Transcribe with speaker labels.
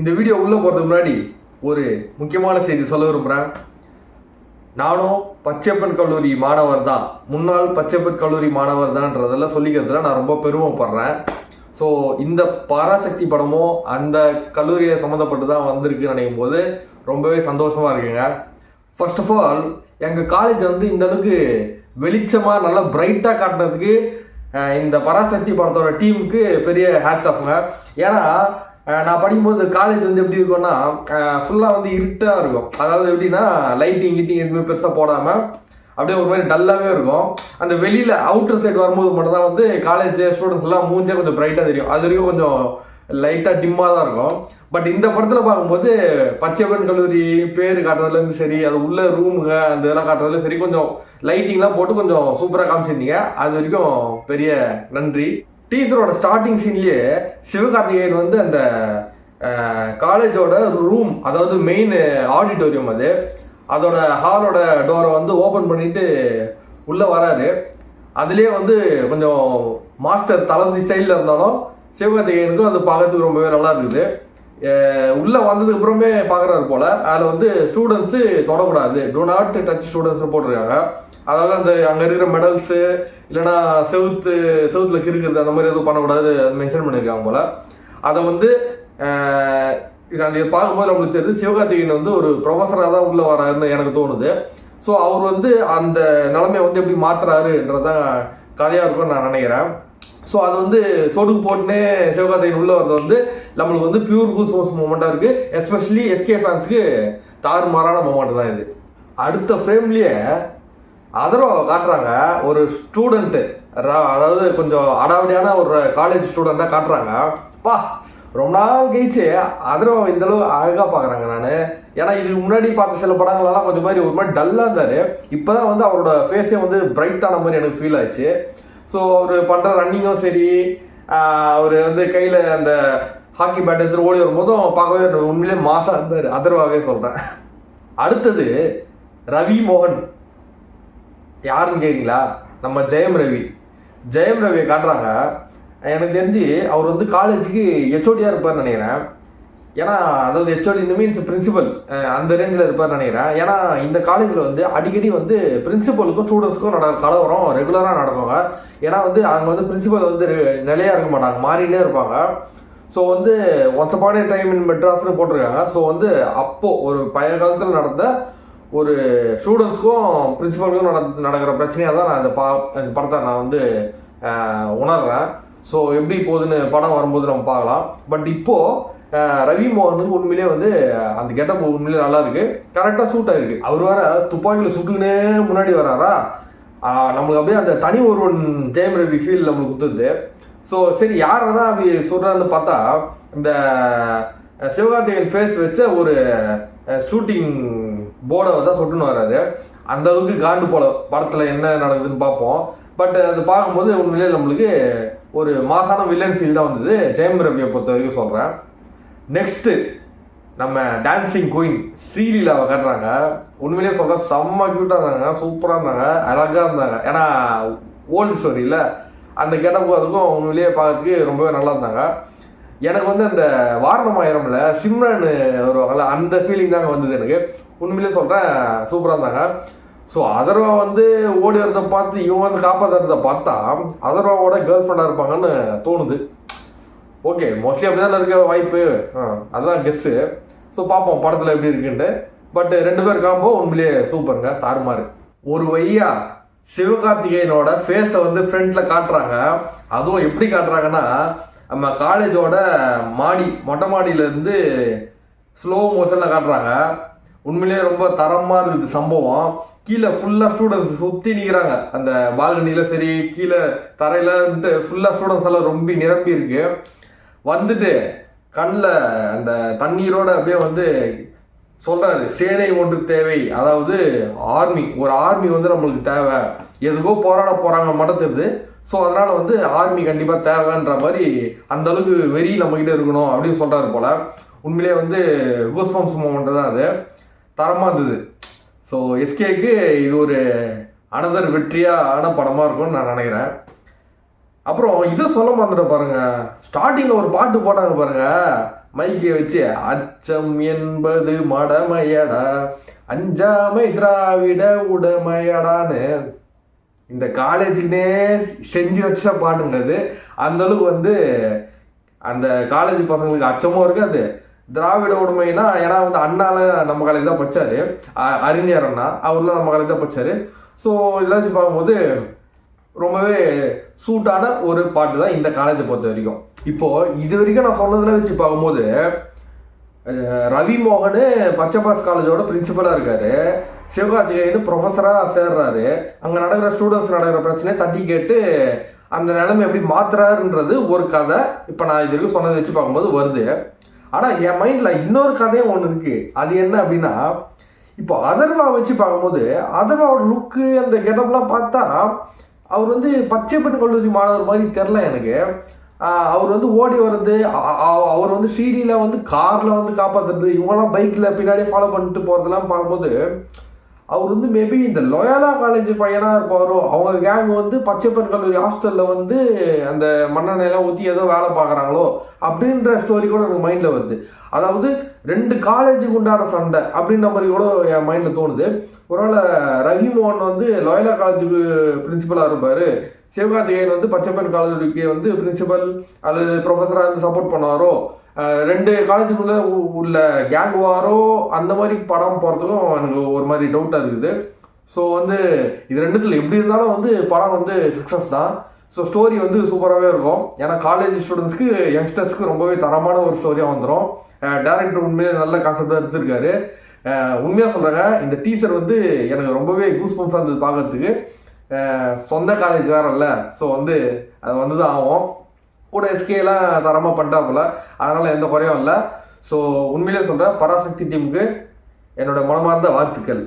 Speaker 1: இந்த வீடியோ உள்ளே போகிறதுக்கு முன்னாடி ஒரு முக்கியமான செய்தி சொல்ல விரும்புகிறேன் நானும் பச்சைப்பன் கல்லூரி மாணவர் தான். முன்னாள் பச்சைப்பன் கல்லூரி மாணவர் தான்றதெல்லாம் சொல்லிக்கிறதுல நான் ரொம்ப பெருமைப்படுறேன். ஸோ இந்த பராசக்தி படமும் அந்த கல்லூரியை சம்மந்தப்பட்டு தான் வந்திருக்குன்னு நினைக்கும் போது ரொம்பவே சந்தோஷமாக இருக்குங்க. ஃபர்ஸ்ட் ஆஃப் ஆல் எங்கள் காலேஜ் வந்து இந்த அளவுக்கு வெளிச்சமாக நல்லா பிரைட்டாக காட்டுனதுக்கு இந்த பராசக்தி படத்தோட டீமுக்கு பெரிய ஹேட்ஸ் ஆஃப்ங்க ஏன்னா நான் படிக்கும்போது காலேஜ் வந்து எப்படி இருக்கும்னா ஃபுல்லாக வந்து இருட்டாக இருக்கும். அதாவது எப்படின்னா லைட்டிங் கிட்டிங் எதுவுமே பெருசாக போடாமல் அப்படியே ஒரு மாதிரி டல்லாகவே இருக்கும். அந்த வெளியில் அவுட்டர் சைடு வரும்போது மட்டும் தான் வந்து காலேஜ் ஸ்டூடெண்ட்ஸ் எல்லாம் மூஞ்சே கொஞ்சம் பிரைட்டாக தெரியும். அது வரைக்கும் கொஞ்சம் லைட்டாக டிம்மாக தான் இருக்கும். பட் இந்த படத்தில் பார்க்கும்போது பச்சைப்பன் கல்லூரி பேர் காட்டுறதுலேருந்து சரி அது உள்ள ரூமுங்க அந்த இதெல்லாம் காட்டுறதுல சரி கொஞ்சம் லைட்டிங்லாம் போட்டு கொஞ்சம் சூப்பராக காமிச்சிருந்தீங்க. அது வரைக்கும் பெரிய நன்றி. டீச்சரோட ஸ்டார்டிங் சீன்லேயே சிவகார்த்திகேயன் வந்து அந்த காலேஜோட ரூம் அதாவது மெயின் ஆடிட்டோரியம் அது அதோட ஹாலோட டோரை வந்து ஓப்பன் பண்ணிட்டு உள்ளே வராரு. அதுலேயே வந்து கொஞ்சம் மாஸ்டர் தளபதி ஸ்டைலில் இருந்தாலும் சிவகார்த்திகேயனுக்கும் அது பார்க்கறதுக்கு ரொம்பவே நல்லா இருக்குது. உள்ளே வந்ததுக்கு அப்புறமே பார்க்குறாரு போல். அதில் வந்து ஸ்டூடெண்ட்ஸு தொடக்கூடாது. டோ நாட் டச் ஸ்டூடெண்ட்ஸ் போட்டிருக்காங்க. அதாவது அந்த அங்கே இருக்கிற மெடல்ஸு இல்லைன்னா செவுத்து செவுத்துல கிறுக்கிறது அந்த மாதிரி எதுவும் பண்ணக்கூடாது மென்ஷன் பண்ணியிருக்காங்க போல. அதை வந்து அஹ், அந்த பார்க்கும்போது நம்மளுக்கு தெரியுது சிவகார்த்திகேயன் வந்து ஒரு ப்ரொஃபஸராக தான் உள்ளே வராருன்னு எனக்கு தோணுது. ஸோ அவர் வந்து அந்த நிலைமையை வந்து எப்படி மாத்துறாருன்றதான் கதையாக இருக்கும்னு நான் நினைக்கிறேன். ஸோ அது வந்து சொடுக்கு போட்டுனே சிவகார்த்திகேயன் உள்ள வரது வந்து நம்மளுக்கு வந்து பியூர் கூஸ் மூமெண்ட்டாக இருக்குது எஸ்பெஷலி எஸ்கே ஃபேன்ஸ்க்கு தாறுமாறான மூமெண்ட் தான் இது. அடுத்த ஃப்ரேம்லேயே அதர்வாவை காட்டுறாங்க. ஒரு ஸ்டூடெண்ட்டு அதாவது கொஞ்சம் அடாவடியான ஒரு காலேஜ் ஸ்டூடெண்ட்டாக காட்டுறாங்க. பா ரொம்ப நாள் கழிச்சு அதர்வாவை இந்த அளவு அழகாக பார்க்குறாங்க நான். ஏன்னா இதுக்கு முன்னாடி பார்த்த சில படங்கள்லாம் கொஞ்சம் மாதிரி ஒரு மாதிரி டல்லாக இருந்தார். இப்போ தான் வந்து அவரோட ஃபேஸே வந்து பிரைட்டான மாதிரி எனக்கு ஃபீல் ஆச்சு. ஸோ அவர் பண்ணுற ரன்னிங்கும் சரி அவர் வந்து கையில் அந்த ஹாக்கி பேட் எடுத்துகிட்டு ஓடி வரும்போதும் பார்க்கவே எனக்கு உண்மையிலே மாசாக இருந்தார். அதர்வாவே சொல்கிறேன் அடுத்தது ரவி மோகன் யாருன்னு கேட்குறீங்களா நம்ம ஜெயம் ரவி. ஜெயம் ரவியை காட்டுறாங்க. எனக்கு தெரிஞ்சு அவர் வந்து காலேஜுக்கு ஹெச்ஓடியாக இருப்பார்னு நினைக்கிறேன். ஏன்னா அதாவது ஹெச்ஓடி மீன்ஸ் பிரின்சிபல் அந்த ரேஞ்சில் இருப்பார்னு நினைக்கிறேன். ஏன்னா இந்த காலேஜில் வந்து அடிக்கடி வந்து பிரின்சிபலுக்கும் ஸ்டூடெண்ட்ஸுக்கும் நட கலவரம் ரெகுலராக நடக்குங்க. ஏன்னா வந்து அங்கே வந்து பிரின்சிபல் வந்து நிலையாக இருக்க மாட்டாங்க. மாறினே இருப்பாங்க. ஸோ வந்து ஒன்ஸ் அப்பான டைம் இன் மெட்ராஸ்னு போட்டிருக்காங்க. ஸோ வந்து அப்போது ஒரு பழைய காலத்தில் நடந்த ஒரு ஸ்டூடெண்ட்ஸ்க்கும் பிரின்சிபலுக்கும் நட நடக்கிற பிரச்சனையாக தான் நான் இந்த பா இந்த படத்தை நான் வந்து உணர்றேன். ஸோ எப்படி போகுதுன்னு படம் வரும்போது நம்ம பார்க்கலாம். பட் இப்போது ரவி மோகனுக்கு உண்மையிலேயே வந்து அந்த கெட்டப் உண்மையிலேயே நல்லா இருக்குது கரெக்டாக சூட் ஆகிருக்கு அவர் வேற துப்பாக்கியில் சுட்டுக்குன்னே முன்னாடி வராரா? நம்மளுக்கு அப்படியே அந்த தனி ஒருவன் ஜெயம் ரவி ஃபீல் நம்மளுக்கு குத்துது ஸோ சரி யாரை தான் அப்படி சொல்கிறான்னு பார்த்தா இந்த அஹ், சிவகார்த்திகேயன் ஃபேஸ் வச்ச ஒரு ஷூட்டிங் போர்டை தான் சொட்டுன்னு வராரு. அந்த அளவுக்கு காண்டு போல படத்தில் என்ன நடக்குதுன்னு பார்ப்போம். பட் அது பார்க்கும்போது உண்மையிலேயே நம்மளுக்கு ஒரு மாசான வில்லன் ஃபீல் தான் வந்தது. ஜெயம் ரவியை பொறுத்த வரைக்கும் சொல்கிறேன் நெக்ஸ்ட்டு நம்ம டான்சிங் குயின் ஸ்ரீலீலாவை காட்டுறாங்க. உண்மையிலேயே சொல்கிறேன் செம்ம க்யூட்டாக இருந்தாங்க சூப்பராக இருந்தாங்க அழகாக இருந்தாங்க. ஏன்னா ஓல்டு ஸ்டோரியில் அந்த கெட்டப்பு அதுக்கும் உண்மையிலேயே பார்க்கறதுக்கு ரொம்பவே நல்லா இருந்தாங்க. எனக்கு வந்து அந்த வாரணம் ஆயிரம்ல சிம்ரன் வருவாங்கல்ல அந்த ஃபீலிங் தாங்க வந்தது எனக்கு. உண்மையிலேயே சொல்கிறேன் சூப்பராக இருந்தாங்க. ஸோ அதர்வா வந்து ஓடி வரதை பார்த்து இவங்க வந்து காப்பாற்றுறத பார்த்தா அதர்வாவோட கேர்ள் ஃப்ரெண்டாக இருப்பாங்கன்னு தோணுது. ஓகே மோஸ்ட்லி அப்படி தான் இருக்க வாய்ப்பு? ஆ, அதுதான் கெஸ்ஸு ஸோ பார்ப்போம் படத்தில் எப்படி இருக்குன்ட்டு. பட் ரெண்டு பேர் காம்போ உண்மையிலேயே சூப்பருங்க தாறுமாறு. ஒரு வையா சிவகார்த்திகேயனோட ஃபேஸை வந்து ஃப்ரண்ட்ல காட்டுறாங்க. அதுவும் எப்படி காட்டுறாங்கன்னா நம்ம காலேஜோட மாடி மொட்டை மாடியிலேருந்து ஸ்லோ மோஷனில் காட்டுறாங்க. உண்மையிலேயே ரொம்ப தரமாக இருக்குது சம்பவம். கீழே ஃபுல்லாக ஸ்டூடெண்ட்ஸ் சுற்றி நிற்கிறாங்க அந்த பால்கனியில் சரி கீழே தரையில் வந்துட்டு ஃபுல்லாக ஸ்டூடெண்ட்ஸ் எல்லாம் ரொம்ப நிரம்பி இருக்கு. வந்துட்டு கண்ணில் அந்த தண்ணீரோட அப்படியே வந்து சொல்கிறாரு சேனை ஒன்று தேவை. அதாவது ஆர்மி ஒரு ஆர்மி வந்து நம்மளுக்கு தேவை. எதுக்கோ போராட போகிறாங்க மட்டும் தெரியுது ஸோ அதனால் வந்து ஆர்மி கண்டிப்பாக தேவைன்ற மாதிரி அந்த அளவுக்கு வெறி நம்ம இருக்கணும் அப்படின்னு சொல்கிறாரு போல். உண்மையிலேயே வந்து கூஸ்பம்ஸ் மூமெண்ட் தான் அது. தரமாக இருந்தது. ஸோ எஸ்கேக்கு இது ஒரு அனதர் வெற்றியான படமாக இருக்கும்னு நான் நினைக்கிறேன். அப்புறம் இதை சொல்ல மறந்துட்ட பாருங்க. ஸ்டார்டிங்கில் ஒரு பாட்டு போட்டாங்க பாருங்க. மைக்கை வச்சு அச்சம் என்பது மடமையடா அஞ்சாமை திராவிட உடமையடான்னு இந்த காலேஜுக்குனே செஞ்சு வச்ச பாட்டுங்க அது. வந்து அந்த காலேஜ் பசங்களுக்கு அச்சமும் இருக்காது திராவிட உடைமைனா ஏன்னா வந்து அண்ணால நம்ம காலேஜ் தான் படிச்சாரு. அ- அறிஞர் அண்ணா அவர்லாம் நம்ம காலேஜ் தான் படிச்சாரு. ஸோ இதெல்லாம் வச்சு பார்க்கும்போது ரொம்பவே சூட்டான ஒரு பாட்டு தான் இந்த காலேஜை பொறுத்த வரைக்கும். இப்போ இது வரைக்கும் நான் சொன்னதுல வச்சு பார்க்கும்போது ரவி மோகன் பச்சைபாஸ் காலேஜோட பிரின்சிபலாக இருக்காரு. சிவகார்த்திகேயன் ப்ரொஃபஸராக சேர்றாரு. அங்கே நடக்கிற ஸ்டூடெண்ட்ஸ் நடக்கிற பிரச்சனையை தட்டி கேட்டு அந்த நிலைமை எப்படி மாத்துறாருன்றது ஒரு கதை. இப்போ நான் இது வரைக்கும் சொன்னதை வச்சு பார்க்கும்போது வருது. ஆனால் என் மைண்டில் இன்னொரு கதையும் ஒன்று இருக்கு. அது என்ன அப்படின்னா இப்போ அதர்வா வச்சு பார்க்கும்போது அதர்வாவோட லுக்கு அந்த கெட்டப்லாம் பார்த்தா அவர் வந்து பச்சைப்பட்டு கல்லூரி மாணவர் மாதிரி தெரில எனக்கு. அவர் வந்து ஓடி வர்றது அவர் வந்து சிடியில் வந்து காரில் வந்து காப்பாற்றுறது இவங்கெல்லாம் பைக்கில் பின்னாடியே ஃபாலோ பண்ணிட்டு போகிறதெல்லாம் பார்க்கும்போது அவர் வந்து மேபி இந்த லோயாலா காலேஜ் பையனாக இருப்பாரோ அவங்க கேங் வந்து பச்சைப்பன் கல்லூரி ஹாஸ்டலில் வந்து அந்த மண்ணெண்ணெயெல்லாம் ஊற்றி ஏதோ வேலை பார்க்குறாங்களோ அப்படின்ற ஸ்டோரி கூட எனக்கு மைண்டில் வருது. அதாவது ரெண்டு காலேஜுக்கு உண்டான சண்டை அப்படின்ற மாதிரி கூட என் மைண்டில் தோணுது. ஒருவேளை ரஹிமோகன் வந்து லோயலா காலேஜுக்கு பிரின்சிபலாக இருப்பார் சிவகார்த்திகேயன் வந்து பச்சைப்பன் காலேஜுக்கு வந்து பிரின்சிபல் அல்லது ப்ரொஃபஸராக இருந்து சப்போர்ட் பண்ணுவாரோ? ரெண்டு காலேஜுக்குள்ள உள்ள கேங் வாரோ அந்த மாதிரி படம் போகிறதுக்கும் எனக்கு ஒரு மாதிரி டவுட்டாக இருக்குது. ஸோ வந்து இது ரெண்டுத்தில் எப்படி இருந்தாலும் வந்து படம் வந்து சக்ஸஸ் தான். ஸோ ஸ்டோரி வந்து சூப்பராகவே இருக்கும். ஏன்னா காலேஜ் ஸ்டூடெண்ட்ஸ்க்கு யங்ஸ்டர்ஸ்க்கு ரொம்பவே தரமான ஒரு ஸ்டோரியாக வந்துடும் டேரக்டர் உண்மையிலே நல்ல கான்செப்டாக எடுத்திருக்காரு. உண்மையாக சொல்கிறேங்க இந்த டீசர் வந்து எனக்கு ரொம்பவே கூஸ் பம்ஸாக இருந்தது பார்க்கறதுக்கு. சொந்த காலேஜ் வேறல்ல. ஸோ வந்து அது வந்து தான் ஆகும் கூட எஸ்கேலாம் தரமாக பண்ணிட்டாப்புல. அதனால் எந்த குறையும் இல்லை. ஸோ உண்மையிலே சொல்கிறேன் பராசக்தி டீமுக்கு என்னோட மனமார்ந்த வாழ்த்துக்கள்.